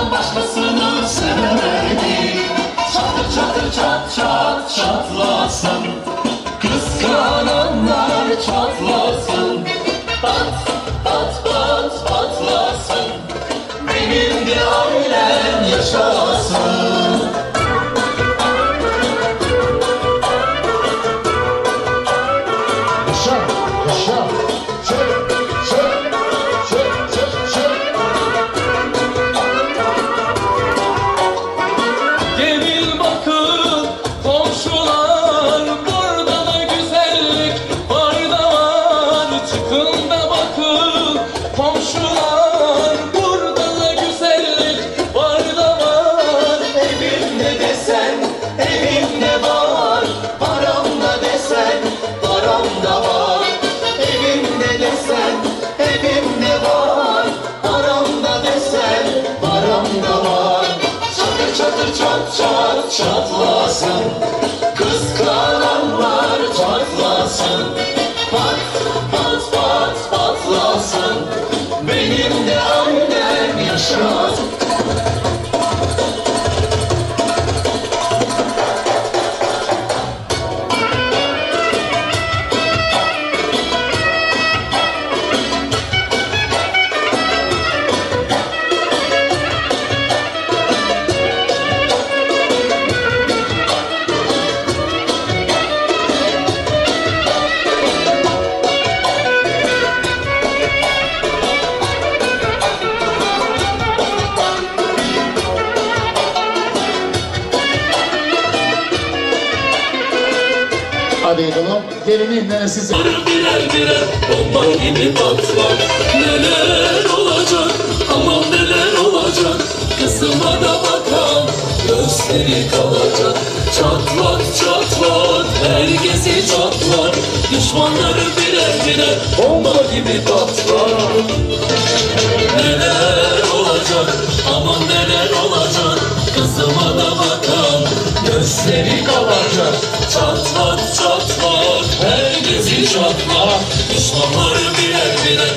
Başkasını sevemedim Çatır çatır çat çat çatlasın. Kıskananlar çatlasın. Pat pat pat patlasın. Benim de ailem yaşasın çatlasın. Kıskananlar çatlasın. Pat pat pat patlasın. Benim de annem yaşasın Hadi bakalım. Gelinin neresi? Birer birer bomba gibi patlar Neler olacak? Aman neler olacak? Kızıma da bakan gözleri kalacak. Çatlak çatlak herkesi çatlar Düşmanları birer birer bomba gibi patlar Neler olacak? Aman neler gözleri kalacak Çatlak çatlak herkesi çatlar Düşmanları birer birer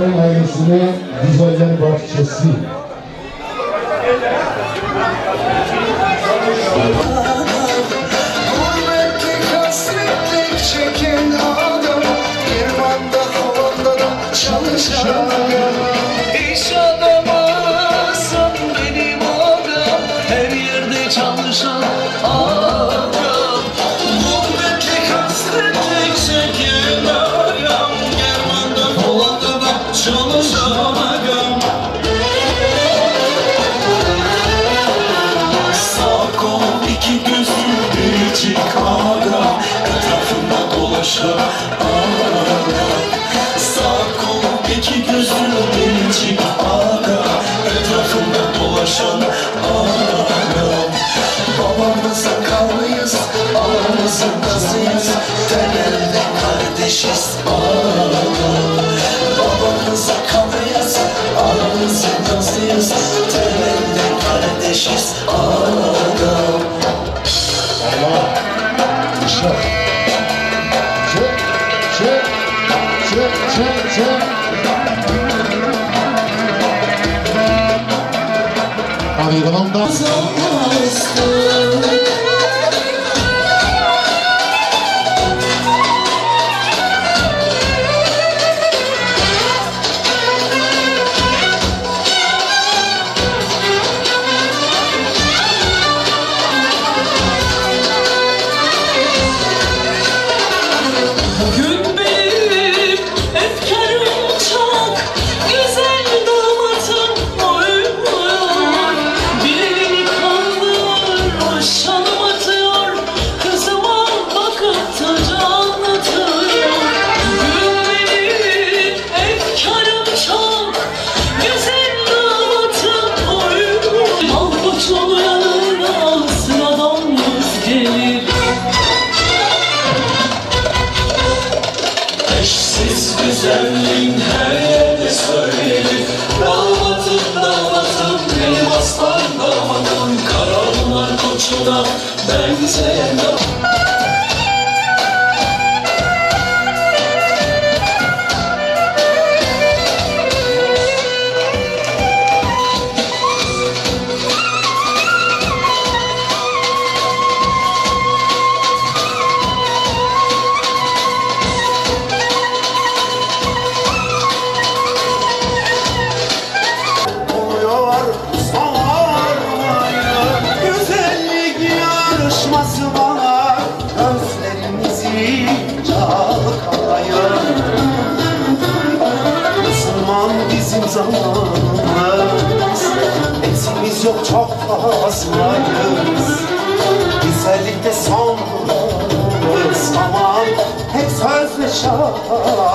Saray ailesine güzeller bahçesi. Adam, bir manda da çalışan. vermişiz ağlara Babamıza kanıyız, anamıza nazıyız Temelde kardeşiz. Ağlara Allah, ışık Çık, çık, çık, çık, çık Hadi yanımda Uzaklaştım ayrılırız. Güzellikte son buluruz. Aman hep söz ve şarkı.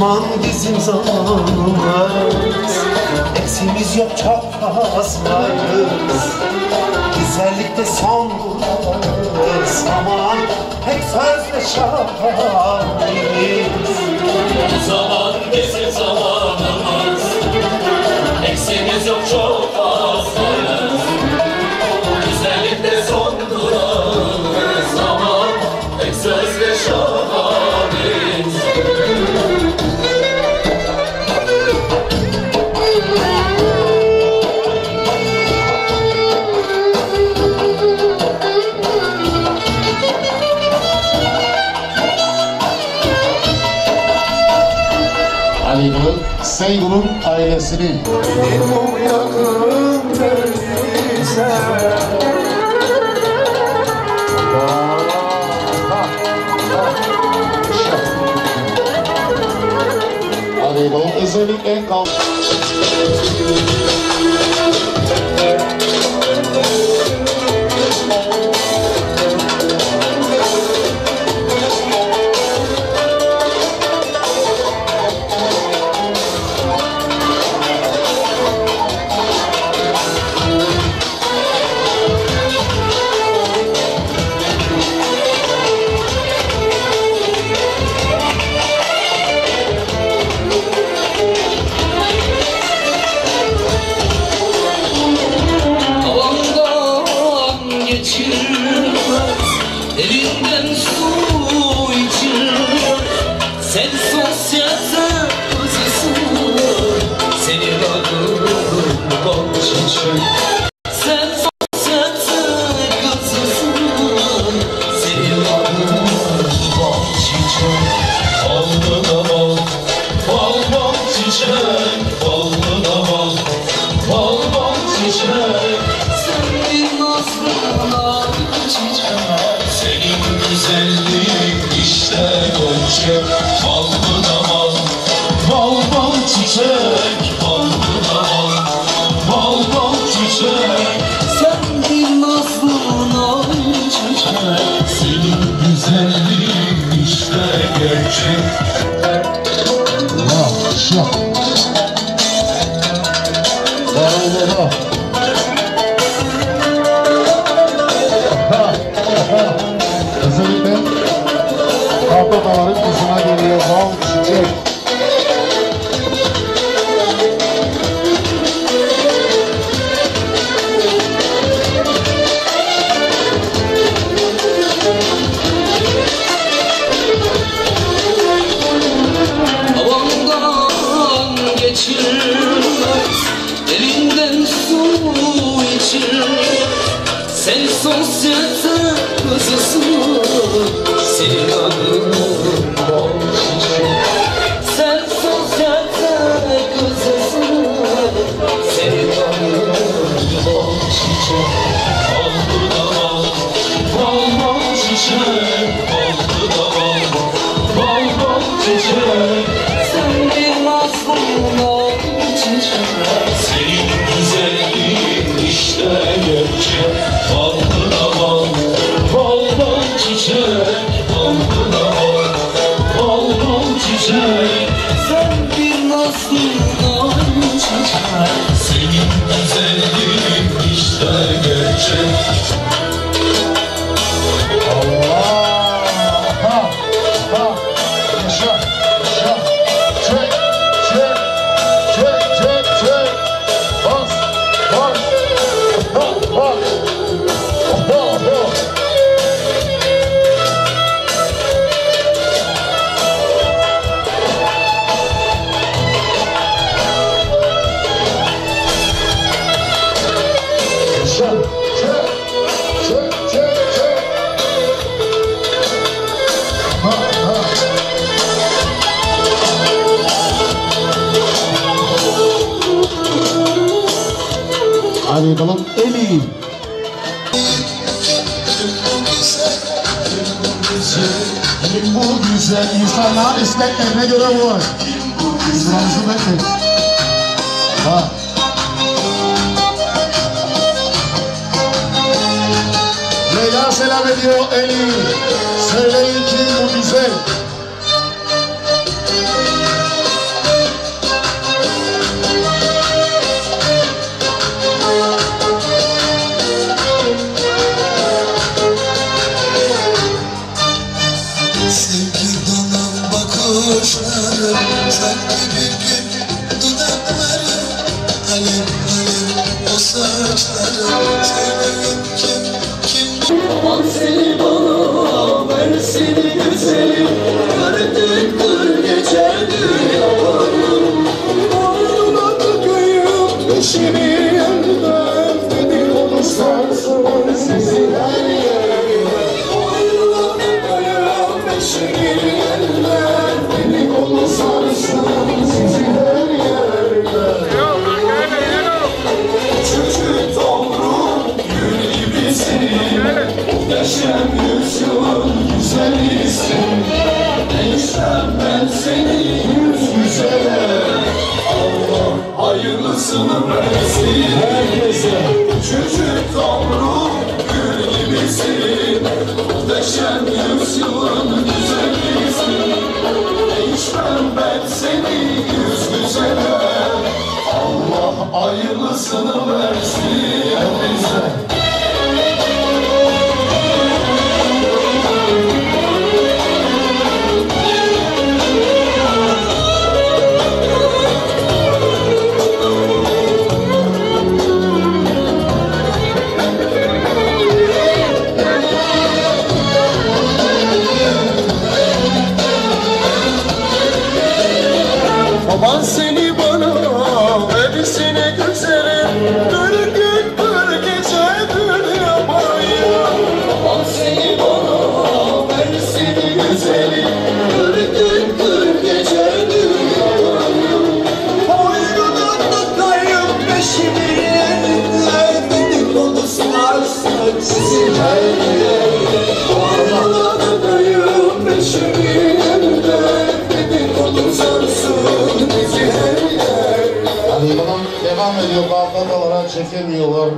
Aman bizim zamanımız. Eksimiz yok çok fazlayız. Güzellikte son bulmalıyız Aman hep sözle şahaniyiz Uzak Saygun'un ailesini. Özellikle kavga. Ağrı Gücü Ali Dalan Eli. Kim bu güzel insanlar isteklerine göre vur. İzranızı bekle. Ha. Leyla selam ediyor Eli. Söyleyin kim bu güzel. Çünkü dalan bakışların sanki bir gün dudakların Alev alev o saçların söyleyeyim kim kim bu? Hani devam ediyor. Bandadalara çekemiyorlar.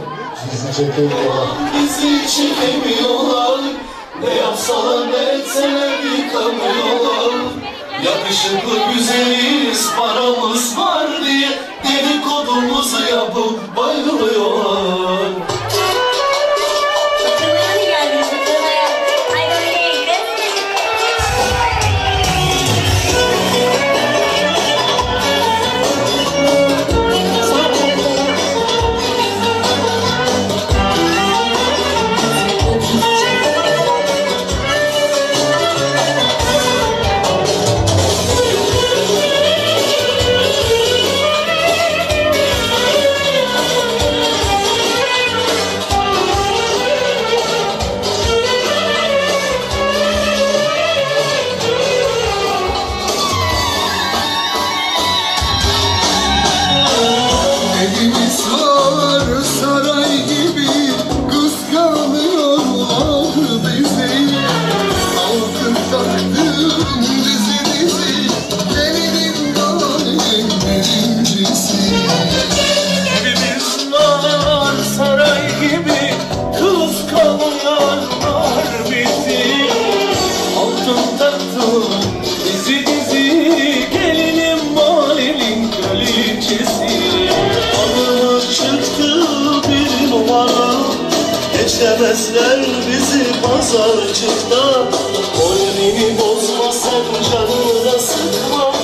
Sizi çekemiyorlar. Bizi çekemiyorlar. Ne yapsalar ne etseler yıkamıyorlar. Yakışıklı güzeliz, paramız var diye dedikodumuzu yapıp bayılıyorlar. Dağlar pazarcıkta Moralimi bozma sen canını da sıkma